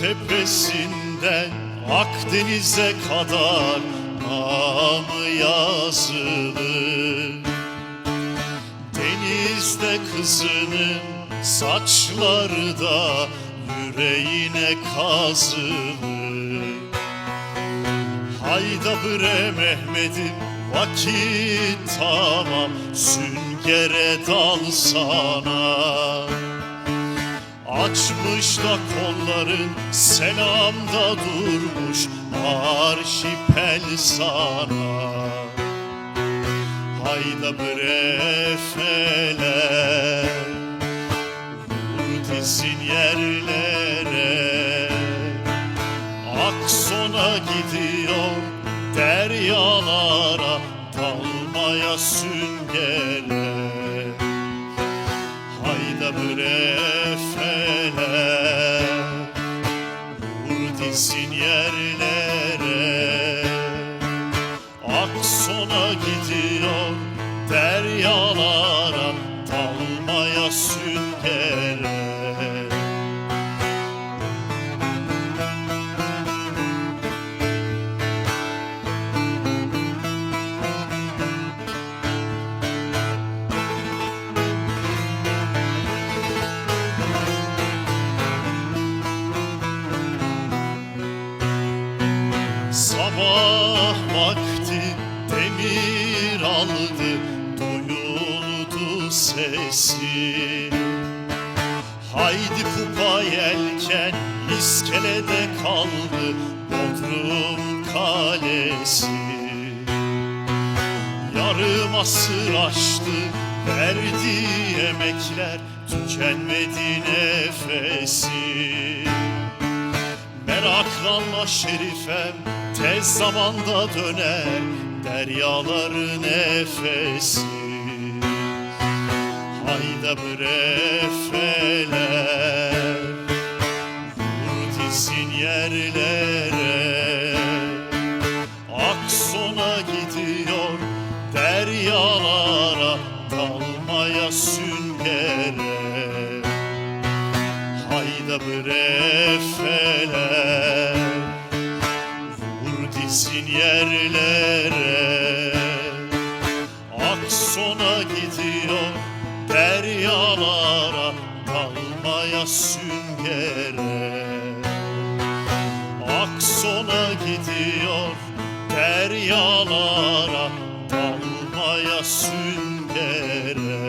tepesinden Akdeniz'e kadar namı yazılı Denizde kızının saçları da yüreğine kazılı Hayda bre Mehmet'im vakit tamam süngere dalsana Açmış da kolların selamda durmuş arşipel sana. Hayda bre feler Vur dizin yerlere. Aksona gidiyor deryalara Dalmaya süngere Bre feler. Vur dizin yerlere. Aksona gidiyor deryalara Dalmaya süngere Sabah vakti demir aldı Duyuldu sesi. Haydi pupa yelken iskelede kaldı Bodrum kalesi. Yarım asır aştı verdi emekler Tükenmedi nefesi Meraklanma şerifem tez zamanda döner Deryaların nefesi. Hayda bre feler Vur yerlere. Aksona gidiyor deryalara Dalmaya süngere Hayda bre feler Vur dizin yerlere. Aksona gidiyor deryalara Dalmaya süngere. Aksona gidiyor deryalara Dalmaya süngere